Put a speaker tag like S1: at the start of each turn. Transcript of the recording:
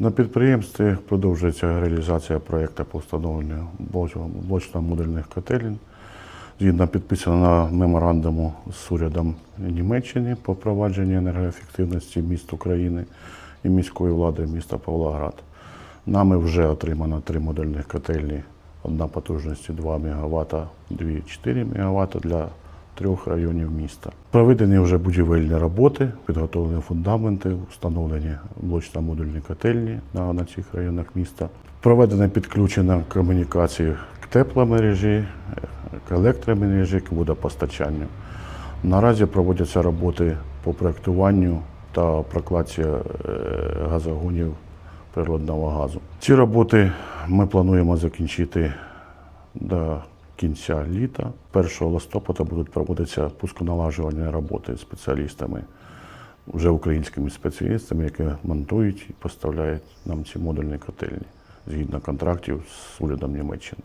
S1: На підприємстві продовжується реалізація проєкту по встановленню блочно-модульних котелень. Згідно підписаного меморандуму з урядом Німеччини по провадженню енергоефективності міст України і міської влади міста Павлоград. Нами вже отримано три модульних котельні. Одна потужністю 2 МВт, дві 4 МВт для трьох районів міста. Проведені вже будівельні роботи, підготовлені фундаменти, встановлені блочно-модульні котельні на, на цих районах міста. Проведено підключено комунікації к тепломережі, к електромережі, к водопостачанню. Наразі проводяться роботи по проектуванню та прокладці е, газогонів природного газу. Ці роботи ми плануємо закінчити до кінця літа. 1 листопада будуть проводитися пусконалажування роботи спеціалістами, вже українськими спеціалістами, які монтують і поставляють нам ці модульні котельні згідно контрактів з урядом Німеччини.